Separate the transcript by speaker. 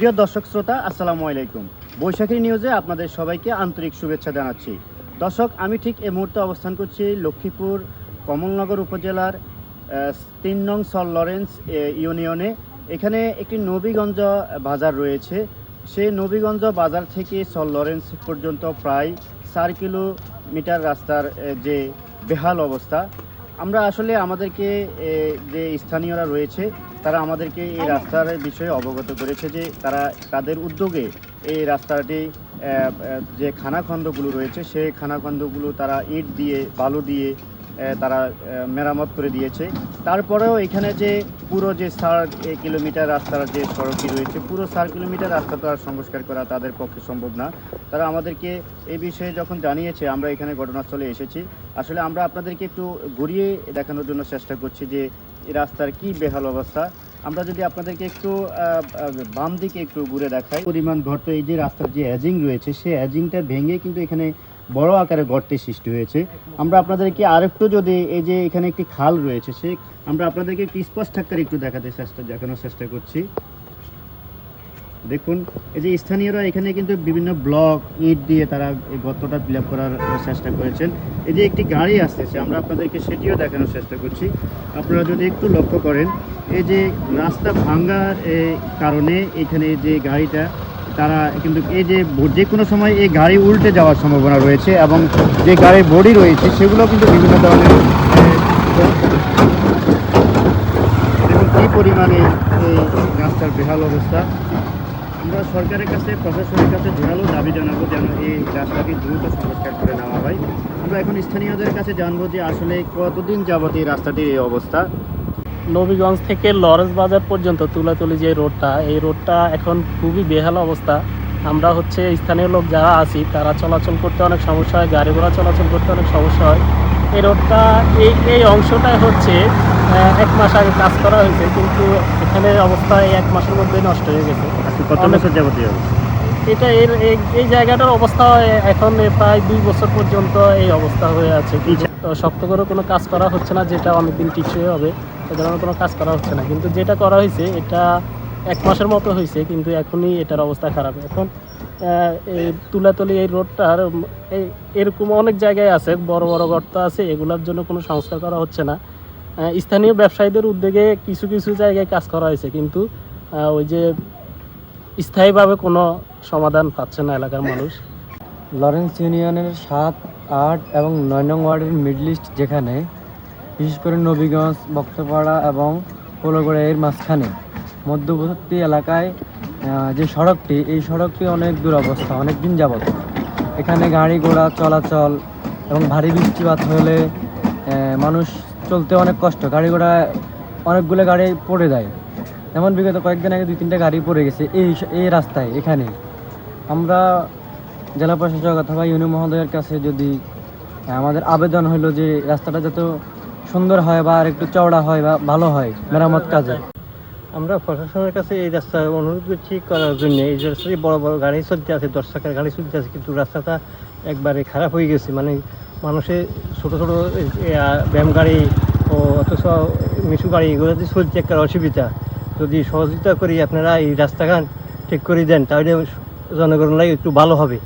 Speaker 1: প্রিয় দর্শক শ্রোতা, আসসালামু আলাইকুম। বৈশাখী নিউজে আপনাদের সবাইকে আন্তরিক শুভেচ্ছা জানাচ্ছি। দর্শক, আমি ঠিক এই মুহূর্তে অবস্থান করছি লক্ষ্মীপুর কমলনগর উপজেলার তিন নং সল লরেন্স ইউনিয়নে। এখানে একটি নবীগঞ্জ বাজার রয়েছে। সেই নবীগঞ্জ বাজার থেকে সল লরেন্স পর্যন্ত প্রায় চার কিলোমিটার রাস্তার যে বেহাল অবস্থা। আমরা আসলে আমাদেরকে যে স্থানীয়রা রয়েছে তারা আমাদেরকে এই রাস্তার বিষয়ে অবগত করেছে যে তারা তাদের উদ্যোগে এই রাস্তাটি যে খানাখন্দগুলো রয়েছে সেই খানাখন্দগুলো তারা ইট দিয়ে বালু দিয়ে তারা মেরামত করে দিয়েছে। তারপরেও এখানে যে পুরো যে এ, কিলোমিটার রাস্তার যে সড়কটি রয়েছে পুরো চার কিলোমিটার রাস্তা তো আর সংস্কার করা তাদের পক্ষে সম্ভব না। তারা আমাদেরকে এই বিষয়ে যখন জানিয়েছে আমরা এখানে ঘটনাস্থলে এসেছি। আসলে আমরা আপনাদেরকে একটু ঘুরিয়ে দেখানোর জন্য চেষ্টা করছি যে এই রাস্তার কি বেহাল অবস্থা? আমরা যদি আপনাদেরকে একটু বাম দিকে একটু ঘুরে দেখাই। পরিমাণ গর্ত এই যে রাস্তার যে অ্যাজিং রয়েছে সেই অ্যাজিংটা ভেঙে কিন্তু এখানে বড় আকারে গর্তের সৃষ্টি হয়েছে। আমরা আপনাদেরকে আরেকটু যদি এই যে এখানে একটি খাল রয়েছে, সে আমরা আপনাদেরকে একটু স্পষ্ট আকারে একটু দেখাতে চেষ্টা দেখানোর চেষ্টা করছি। দেখুন এই যে স্থানীয়রা এখানে কিন্তু বিভিন্ন ব্লক ইট দিয়ে তারা এই গর্তটা ফিল করার চেষ্টা করেছেন। এই যে একটি গাড়ি আসতেছে আমরা আপনাদেরকে সেটিও দেখানোর চেষ্টা করছি। আপনারা যদি একটু লক্ষ্য করেন এই যে রাস্তা ভাঙ্গার কারণে এখানে যে গাড়িটা তারা কিন্তু এই যে যে কোনো সময় এই গাড়ি উল্টে যাওয়ার সম্ভাবনা রয়েছে এবং যে গাড়ির বডি রয়েছে সেগুলো কিন্তু বিভিন্ন ধরনের এ, দেখুন কী পরিমাণে এই রাস্তার বেহাল অবস্থা। আমরা সরকারের কাছে, প্রশাসনের কাছে জোরালো দাবি জানাব যেন এই রাস্তাটি দ্রুত সংস্কার করে নেওয়া হয়। আমরা এখন স্থানীয়দের কাছে জানব যে আসলে কতদিন যাবত এই রাস্তাটির এই অবস্থা।
Speaker 2: নবীগঞ্জ থেকে লরেন্স বাজার পর্যন্ত তুলাতুলি যে রোডটা, এই রোডটা এখন খুবই বেহাল অবস্থা। আমরা হচ্ছে স্থানীয় লোক যারা আছি, তারা চলাচল করতে অনেক সমস্যা হয়, গাড়ি ঘোড়া চলাচল করতে অনেক সমস্যা হয়। এই রোডটা, এই এই অংশটাই হচ্ছে এক মাস আগে কাজ করা হয়েছে, কিন্তু এখানে অবস্থা এই এক মাসের মধ্যেই নষ্ট হয়ে গেছে।
Speaker 1: কত
Speaker 2: অনেক-
Speaker 1: বছর যাবত
Speaker 2: এটা এর এই- এই জায়গাটার অবস্থা এখন প্রায় দুই বছর পর্যন্ত এই অবস্থা হয়ে আছে। শক্ত করে কোনো কাজ করা হচ্ছে না যেটা অনেকদিন টিকসই হবে এ ধরনের কোনো কাজ করা হচ্ছে না। কিন্তু যেটা করা হয়েছে এটা এক মাসের মতো হয়েছে কিন্তু এখনই এটার অবস্থা খারাপ। এখন এই তুলাতলি এই রোডটার এই এরকম অনেক জায়গায় আছে বড় বড় গর্ত আছে এগুলোর জন্য কোনো সংস্কার করা হচ্ছে না। স্থানীয় ব্যবসায়ীদের উদ্যোগে কিছু কিছু জায়গায় কাজ করা হয়েছে কিন্তু ওই যে স্থায়ীভাবে কোনো সমাধান পাচ্ছে না এলাকার মানুষ।
Speaker 3: লরেন্স ইউনিয়নের সাত, আট এবং নয় নং ওয়ার্ডের মিডল ইস্ট যেখানে, বিশেষ করে নবীগঞ্জ, বক্তপাড়া এবং পোলগড়া এর মাঝখানে মধ্যবর্তী এলাকায় যে সড়কটি, এই সড়কটি অনেক দুরবস্থা অনেক দিন যাবত এখানে গাড়ি ঘোড়া চলাচল এবং ভারী বৃষ্টিপাত হলে মানুষ চলতে অনেক কষ্ট। গাড়ি ঘোড়া অনেকগুলো গাড়ি পড়ে যায়। যেমন বিগত কয়েকদিন আগে দুই তিনটা গাড়ি পড়ে গেছে এই এই রাস্তায়, এখানে। আমরা জেলা প্রশাসক অথবা ইউনি মহোদয়ের কাছে যদি আমাদের আবেদন হলো যে রাস্তাটা যত সুন্দর হয় বা আর একটু চওড়া হয় বা ভালো হয়, মেরামত কাজে।
Speaker 2: আমরা প্রশাসনের কাছে এই রাস্তা অনুরোধ করছি করার জন্য। এই যে রাস্তায় বড় বড় গাড়ি চলতে আছে, দশ টাকার গাড়ি চলতে আছে, কিন্তু রাস্তাটা একবারে খারাপ হয়ে গেছে। মানে মানুষের ছোটো ছোটো ব্যায়াম গাড়ি ও অথচ মিশু গাড়ি এগুলো যে চলতে একটা অসুবিধা। যদি সহযোগিতা করি আপনারা এই রাস্তাঘাট ঠিক করে দেন তাহলে জনগণের একটু ভালো হবে।